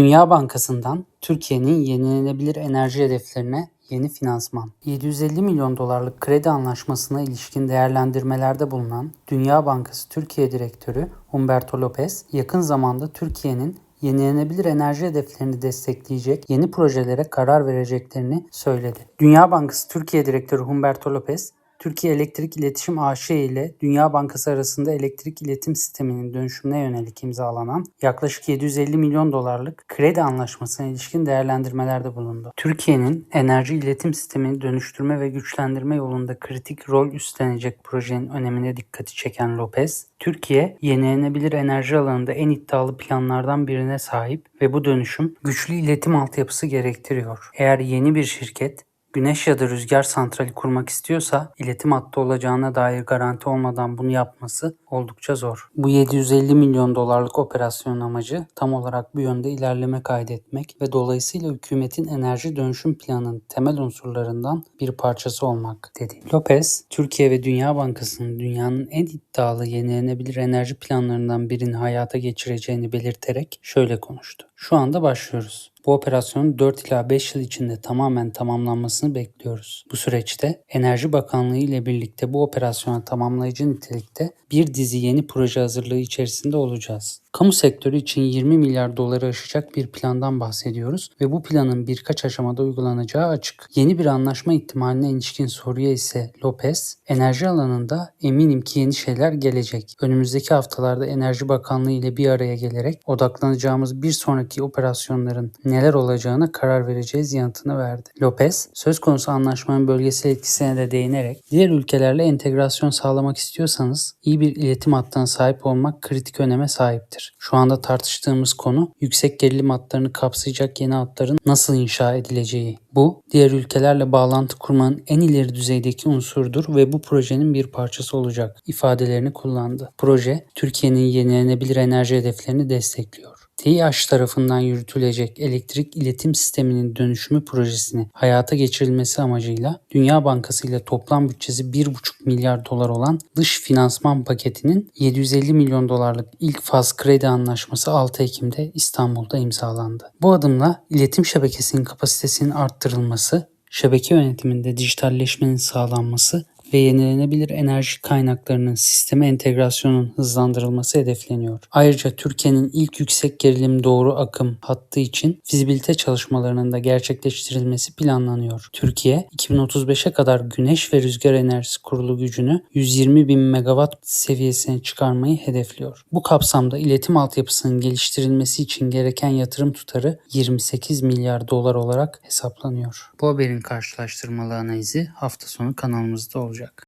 Dünya Bankası'ndan Türkiye'nin yenilenebilir enerji hedeflerine yeni finansman. 750 milyon dolarlık kredi anlaşmasına ilişkin değerlendirmelerde bulunan Dünya Bankası Türkiye Direktörü Humberto Lopez, yakın zamanda Türkiye'nin yenilenebilir enerji hedeflerini destekleyecek yeni projelere karar vereceklerini söyledi. Dünya Bankası Türkiye Direktörü Humberto Lopez, Türkiye Elektrik İletişim AŞ ile Dünya Bankası arasında elektrik iletim sisteminin dönüşümüne yönelik imzalanan yaklaşık 750 milyon dolarlık kredi anlaşmasına ilişkin değerlendirmelerde bulundu. Türkiye'nin enerji iletim sistemini dönüştürme ve güçlendirme yolunda kritik rol üstlenecek projenin önemine dikkati çeken Lopez, Türkiye yenilenebilir enerji alanında en iddialı planlardan birine sahip ve bu dönüşüm güçlü iletim altyapısı gerektiriyor. Eğer yeni bir şirket güneş ya da rüzgar santrali kurmak istiyorsa iletim hattı olacağına dair garanti olmadan bunu yapması oldukça zor. Bu 750 milyon dolarlık operasyonun amacı tam olarak bu yönde ilerleme kaydetmek ve dolayısıyla hükümetin enerji dönüşüm planının temel unsurlarından bir parçası olmak dedi. Lopez, Türkiye ve Dünya Bankası'nın dünyanın en iddialı yenilenebilir enerji planlarından birini hayata geçireceğini belirterek şöyle konuştu. Şu anda başlıyoruz. Bu operasyonun 4 ila 5 yıl içinde tamamen tamamlanmasını bekliyoruz. Bu süreçte Enerji Bakanlığı ile birlikte bu operasyona tamamlayıcı nitelikte bir dizi yeni proje hazırlığı içerisinde olacağız. Kamu sektörü için 20 milyar doları aşacak bir plandan bahsediyoruz ve bu planın birkaç aşamada uygulanacağı açık. Yeni bir anlaşma ihtimaline ilişkin soruya ise Lopez, enerji alanında eminim ki yeni şeyler gelecek. Önümüzdeki haftalarda Enerji Bakanlığı ile bir araya gelerek odaklanacağımız bir sonraki operasyonların neler olacağına karar vereceğiz yanıtını verdi. Lopez, söz konusu anlaşmanın bölgesel etkisine de değinerek diğer ülkelerle entegrasyon sağlamak istiyorsanız iyi bir iletim hattına sahip olmak kritik öneme sahiptir. Şu anda tartıştığımız konu yüksek gerilim hatlarını kapsayacak yeni hatların nasıl inşa edileceği. Bu, diğer ülkelerle bağlantı kurmanın en ileri düzeydeki unsurdur ve bu projenin bir parçası olacak ifadelerini kullandı. Proje, Türkiye'nin yenilenebilir enerji hedeflerini destekliyor. TİH tarafından yürütülecek elektrik iletim sisteminin dönüşümü projesini hayata geçirilmesi amacıyla Dünya Bankası ile toplam bütçesi 1,5 milyar dolar olan dış finansman paketinin 750 milyon dolarlık ilk faz kredi anlaşması 6 Ekim'de İstanbul'da imzalandı. Bu adımla iletim şebekesinin kapasitesinin arttırılması, şebeke yönetiminde dijitalleşmenin sağlanması ve yenilenebilir enerji kaynaklarının sisteme entegrasyonun hızlandırılması hedefleniyor. Ayrıca Türkiye'nin ilk yüksek gerilim doğru akım hattı için fizibilite çalışmalarının da gerçekleştirilmesi planlanıyor. Türkiye 2035'e kadar güneş ve rüzgar enerjisi kurulu gücünü 120 bin megawatt seviyesine çıkarmayı hedefliyor. Bu kapsamda iletim altyapısının geliştirilmesi için gereken yatırım tutarı 28 milyar dolar olarak hesaplanıyor. Bu haberin karşılaştırmalı analizi hafta sonu kanalımızda olacak.